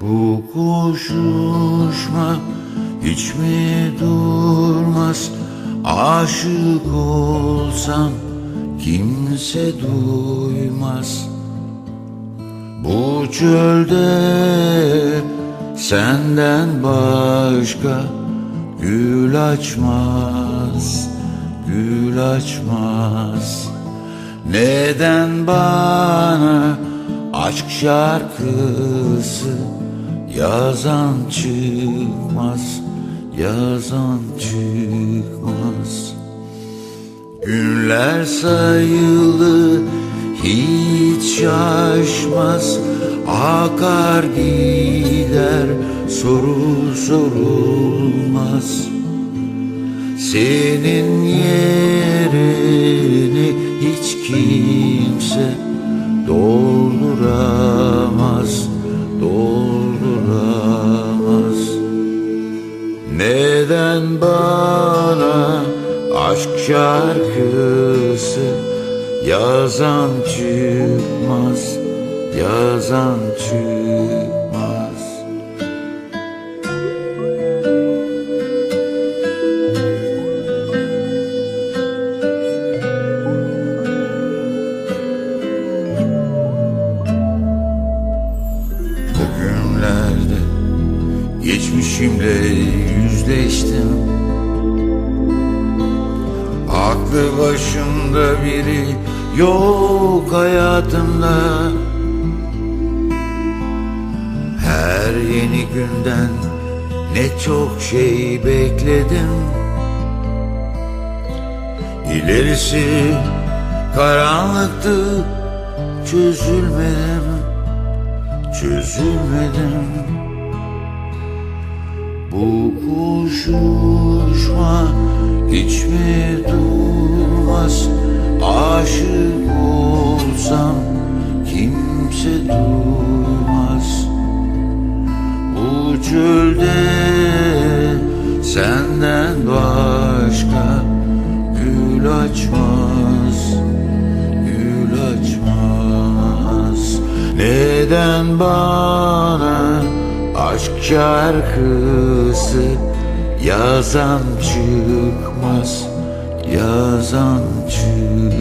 Bu kuş uçma hiç mi durmaz? Aşık olsam kimse duymaz. Bu çölde senden başka Gül açmaz, gül açmaz. Neden bana aşk şarkısı Yazan çıkmaz, yazan çıkmaz. Günler sayılı hiç şaşmaz. Akar gider soru sorulmaz. Senin yerini neden bana aşk şarkısı yazan çıkmaz, yazan çıkmaz. Geçmişimle yüzleştim. Aklı başında biri yok hayatımda. Her yeni günden ne çok şey bekledim. İlerisi karanlıktı çözülmedim Çözülmedim uçma hiç mi durmaz Aşık olsam kimse duymaz. Bu çölde senden başka Gül açmaz, gül açmaz. Neden bana aşk şarkısı Yazan çıkmaz, yazan çıkmaz